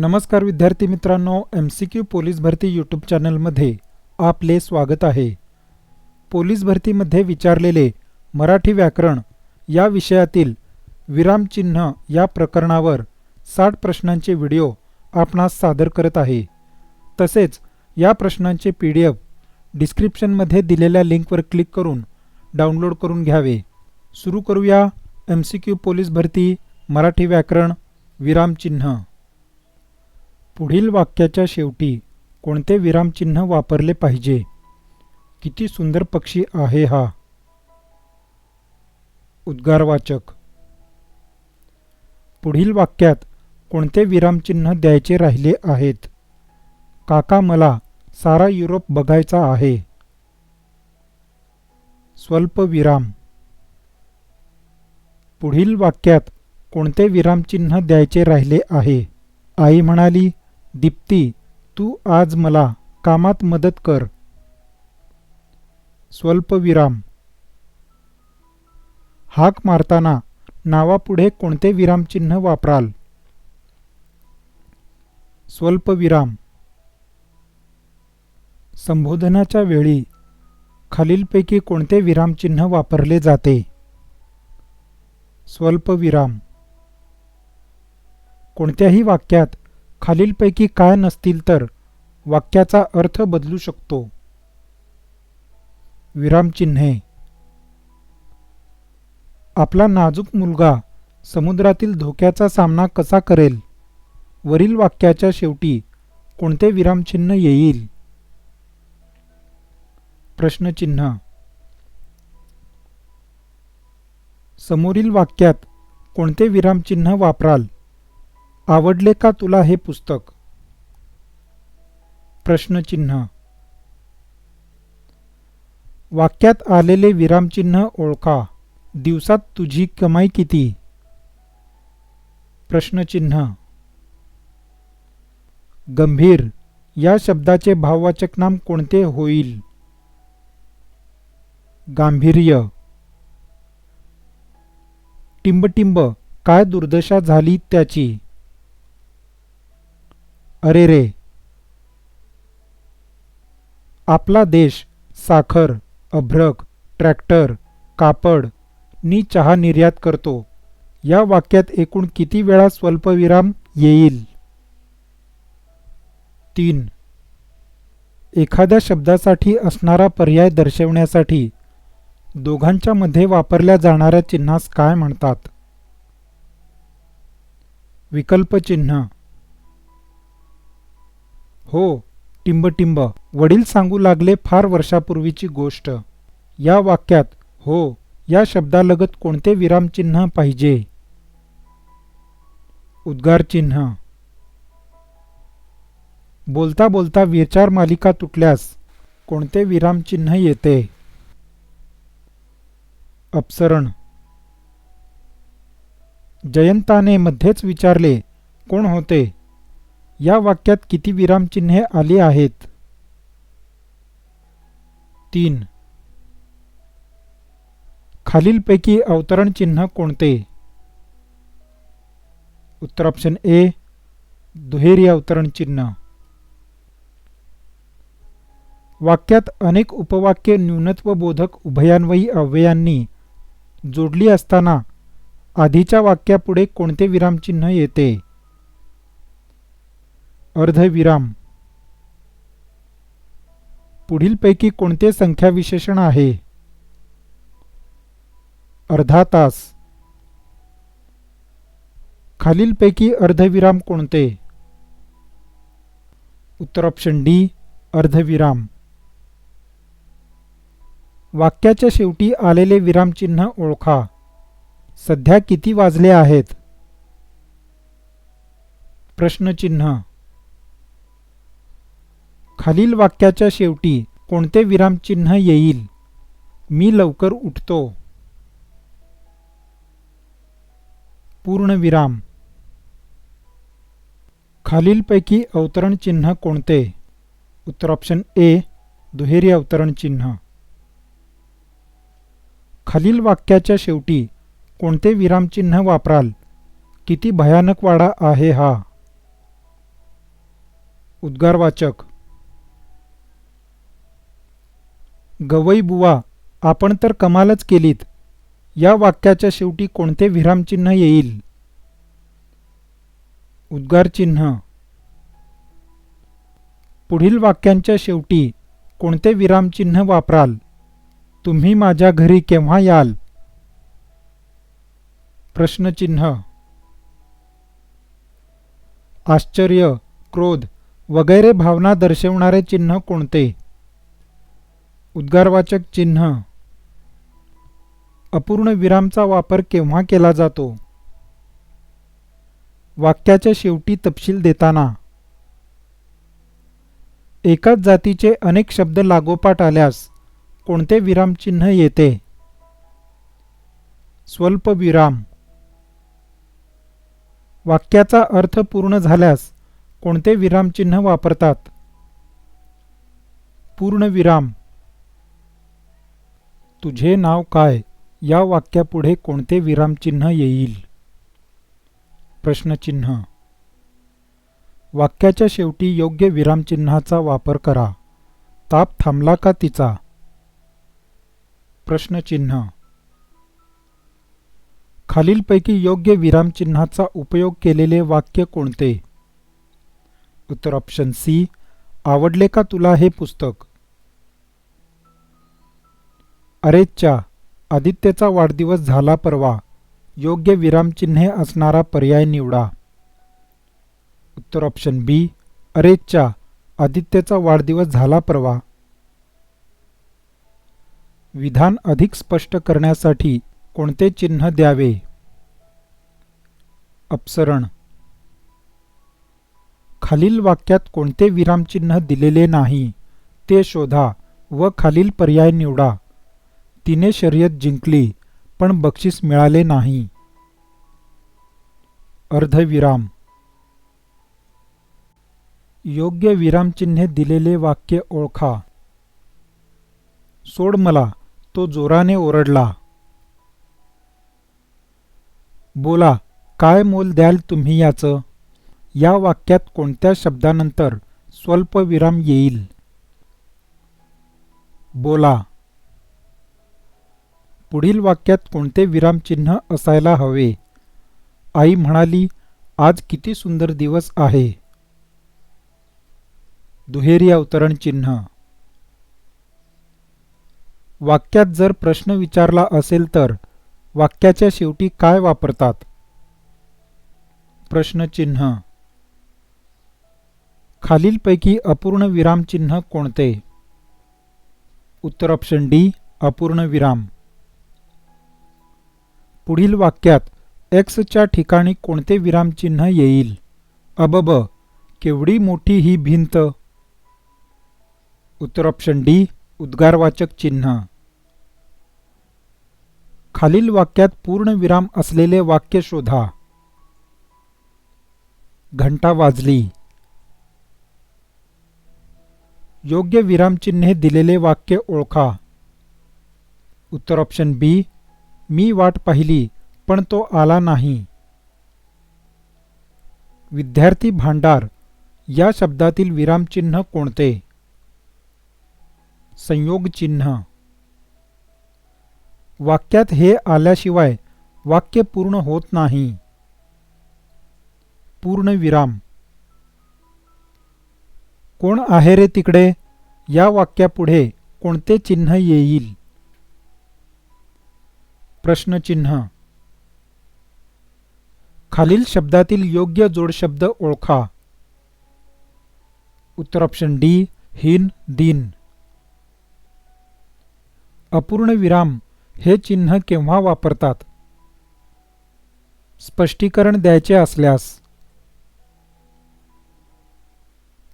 नमस्कार विद्यार्थी मित्रांनो एम सी क्यू पोलीस भरती यूट्यूब चॅनलमध्ये आपले स्वागत आहे. पोलीस भरतीमध्ये विचारलेले मराठी व्याकरण या विषयातील विरामचिन्ह या प्रकरणावर साठ प्रश्नांचे व्हिडिओ आपणास सादर करत आहे. तसेच या प्रश्नांचे पी डी एफ डिस्क्रिप्शनमध्ये दिलेल्या लिंकवर क्लिक करून डाउनलोड करून घ्यावे. सुरू करूया एम सी क्यू पोलीस भरती मराठी व्याकरण विरामचिन्ह पुढील वाक्याच्या शेवटी कोणते विरामचिन्ह वापरले पाहिजे? किती सुंदर पक्षी आहे हा. उद्गारवाचक. पुढील वाक्यात कोणते विरामचिन्ह द्यायचे राहिले आहेत? काका मला सारा युरोप बघायचा आहे. स्वल्प विराम. पुढील वाक्यात कोणते विरामचिन्ह द्यायचे राहिले आहे? आई म्हणाली दीप्ती तू आज मला कामात मदत कर. स्वल्पविराम. हाक मारताना नावापुढे कोणते विरामचिन्ह वापराल? स्वल्पविराम. संबोधनाच्या वेळी खालीलपैकी कोणते विरामचिन्ह वापरले जाते? स्वल्पविराम. कोणत्याही वाक्यात खालीलपैकी काय नसतील तर वाक्याचा अर्थ बदलू शकतो. विरामचिन्हे आपला नाजूक मुलगा समुद्रातील धोक्याचा सामना कसा करेल? वरील वाक्याच्या शेवटी कोणते विरामचिन्ह येईल? प्रश्नचिन्ह समोरील वाक्यात कोणते विरामचिन्ह वापराल? आवडले का तुला हे पुस्तक? प्रश्नचिन्ह. वाक्यात आलेले विरामचिन्ह ओळखा. दिवसात तुझी कमाई किती? प्रश्नचिन्ह. गंभीर. या शब्दाचे भाववाचक नाम कोणते होईल? गांभीर्य. टिंबटिंब. काय दुर्दशा झाली त्याची? अरे रे. आपला देश साखर अभ्रक ट्रॅक्टर कापड नी चहा निर्यात करतो. या वाक्यात एकूण किती वेळा स्वल्पविराम येईल? तीन. एखाद्या शब्दासाठी असणारा पर्याय दर्शवण्यासाठी दोघांच्या मध्ये वापरल्या जाणाऱ्या चिन्हास काय म्हणतात? विकल्पचिन्ह. हो टिंबटिंब. वडील सांगू लागले फार वर्षापूर्वीची गोष्ट. या वाक्यात हो या शब्दालगत कोणते विरामचिन्ह पाहिजे? उद्गारचिन्ह बोलता बोलता विचार मालिका तुटल्यास कोणते विरामचिन्ह येते? अपसरण. जयंताने मध्येच विचारले कोण होते? या वाक्यात किती विरामचिन्हे आली आहेत? तीन. खालीलपैकी अवतरण चिन्ह कोणते? उत्तर ऑप्शन ए दुहेरी अवतरण चिन्ह वाक्यात अनेक उपवाक्य न्यूनत्वबोधक उभयान्वयी अव्ययांनी जोडली असताना आधीच्या वाक्यापुढे कोणते विरामचिन्ह येते? अर्धविराम. पुढीलपैकी कोणते संख्याविशेषण आहे? अर्धा तास. खालीलपैकी अर्धविराम कोणते? उत्तर ऑप्शन डी अर्धविराम. वाक्याच्या शेवटी आलेले विरामचिन्ह ओळखा. सध्या किती वाजले आहेत? प्रश्नचिन्ह. खालील वाक्याच्या शेवटी कोणते विरामचिन्ह येईल? मी लवकर उठतो. पूर्णविराम खालीलपैकी अवतरण चिन्ह कोणते? उत्तर ऑप्शन ए दुहेरी अवतरण चिन्ह खालील वाक्याच्या शेवटी कोणते विरामचिन्ह वापराल? किती भयानक वाडा आहे हा. उद्गारवाचक. गवई बुवा आपण तर कमालच केलीत. या वाक्याच्या शेवटी कोणते विरामचिन्ह येईल? उद्गारचिन्ह पुढील वाक्यांच्या शेवटी कोणते विरामचिन्ह वापराल? तुम्ही माझ्या घरी केव्हा याल? प्रश्नचिन्ह. आश्चर्य क्रोध वगैरे भावना दर्शवणारे चिन्ह कोणते? उद्गारवाचक चिन्ह. अपूर्ण विरामचा वापर केव्हा केला जातो? वाक्याच्या शेवटी तपशील देताना. एकाच जातीचे अनेक शब्द लागोपाठ आल्यास कोणते विरामचिन्ह येते? स्वल्प विराम. वाक्याचा अर्थ पूर्ण झाल्यास कोणते विरामचिन्ह वापरतात? पूर्ण विराम. तुझे नाव काय? या वाक्यापुढे कोणते विरामचिन्ह येईल? प्रश्नचिन्ह. वाक्याच्या शेवटी योग्य विरामचिन्हाचा वापर करा. ताप थांबला का तिचा? प्रश्नचिन्ह. खालीलपैकी योग्य विरामचिन्हाचा उपयोग केलेले वाक्य कोणते? उत्तर ऑप्शन सी आवडले का तुला हे पुस्तक? अरेच्चा आदित्यचा वाढदिवस झाला परवा. योग्य विरामचिन्हे असणारा पर्याय निवडा. उत्तर ऑप्शन बी अरेच्चा आदित्यचा वाढदिवस झाला परवा. विधान अधिक स्पष्ट करण्यासाठी कोणते चिन्ह द्यावे? अपसरण. खालील वाक्यात कोणते विरामचिन्ह दिलेले नाही ते शोधा व खालील पर्याय निवडा. तिने शर्यत जिंकली पण बक्षीस मिळाले नाही. अर्धविराम. योग्य विरामचिन्हे दिलेले वाक्य ओळखा. सोड मला तो जोराने ओरडला. बोला काय मोल द्याल तुम्ही याचं? या वाक्यात कोणत्या शब्दानंतर स्वल्पविराम येईल? बोला. पुढील वाक्यात कोणते विरामचिन्ह असायला हवे? आई म्हणाली आज किती सुंदर दिवस आहे. दुहेरी अवतरण चिन्ह. वाक्यात जर प्रश्न विचारला असेल तर वाक्याच्या शेवटी काय वापरतात? प्रश्नचिन्ह खालीलपैकी अपूर्ण विरामचिन्ह कोणते? उत्तर ऑप्शन डी अपूर्ण विराम. पुढील वाक्यात एक्सच्या ठिकाणी कोणते विरामचिन्ह येईल? अबब केवढी मोठी ही भिंत? उत्तर ऑप्शन डी उद्गारवाचक चिन्ह. खालील वाक्यात पूर्ण विराम असलेले वाक्य शोधा. घंटा वाजली. योग्य विरामचिन्हे दिलेले वाक्य ओळखा. उत्तर ऑप्शन बी मी वाट पाहिली पण तो आला नाही. विद्यार्थी भांडार या शब्दातील विरामचिन्ह कोणते? संयोगचिन्ह. वाक्यात हे आल्याशिवाय वाक्य पूर्ण होत नाही. पूर्ण विराम. कोण आहे रे तिकडे? या वाक्यापुढे कोणते चिन्ह येईल? प्रश्नचिन्ह. खालील शब्दातील योग्य जोडशब्द ओळखा. उत्तर ऑप्शन डी हिन दिन. अपूर्ण विराम हे चिन्ह केव्हा वापरतात? स्पष्टीकरण द्यायचे असल्यास.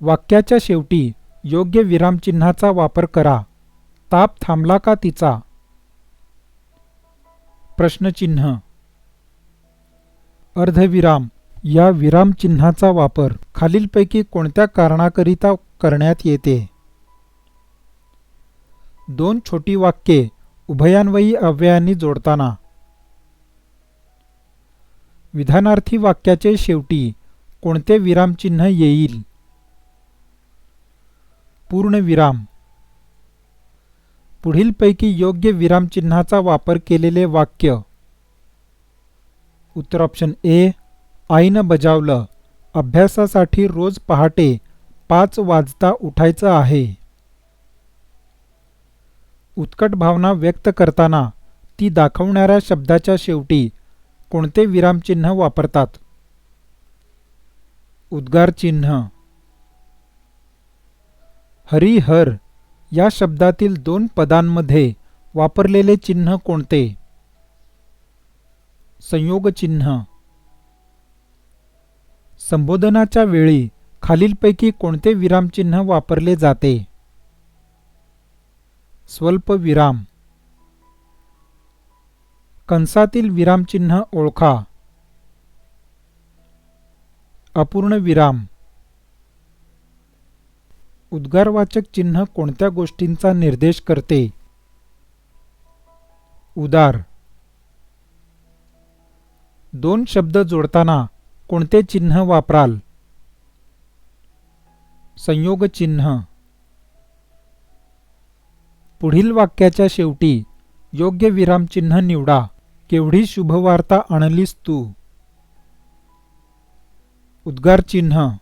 वाक्याच्या शेवटी योग्य विरामचिन्हाचा वापर करा. ताप थांबला का तिचा? प्रश्नचिन्ह. अर्धविराम. या विरामचिन्हाचा वापर खालीलपैकी कोणत्या कारणाकरिता करण्यात येते? दोन छोटी वाक्ये उभयान्वयी अव्ययांनी जोडताना. विधानार्थी वाक्याचे शेवटी कोणते विरामचिन्ह येईल? पूर्णविराम. पुढीलपैकी योग्य विरामचिन्हाचा वापर केलेले वाक्य. उत्तर ऑप्शन ए आईनं बजावलं. अभ्यासासाठी रोज पहाटे पाच वाजता उठायचं आहे. उत्कट भावना व्यक्त करताना ती दाखवणाऱ्या शब्दाच्या शेवटी कोणते विरामचिन्ह वापरतात? उद्गारचिन्ह. हरिहर या शब्दातील दोन पदांमध्ये वापरलेले चिन्ह कोणते? संयोगचिन्ह. संबोधनाच्या वेळी खालीलपैकी कोणते विरामचिन्ह वापरले जाते? स्वल्प विराम कंसातील विरामचिन्ह ओळखा. अपूर्ण विराम उद्गारवाचक चिन्ह कोणत्या गोष्टींचा निर्देश करते? उदार. दोन शब्द जोडताना कोणते चिन्ह वापराल? संयोग चिन्ह. पुढील वाक्याच्या शेवटी योग्य विरामचिन्ह निवडा. केवढी शुभवार्ता आणलीस तू? उद्गार चिन्ह.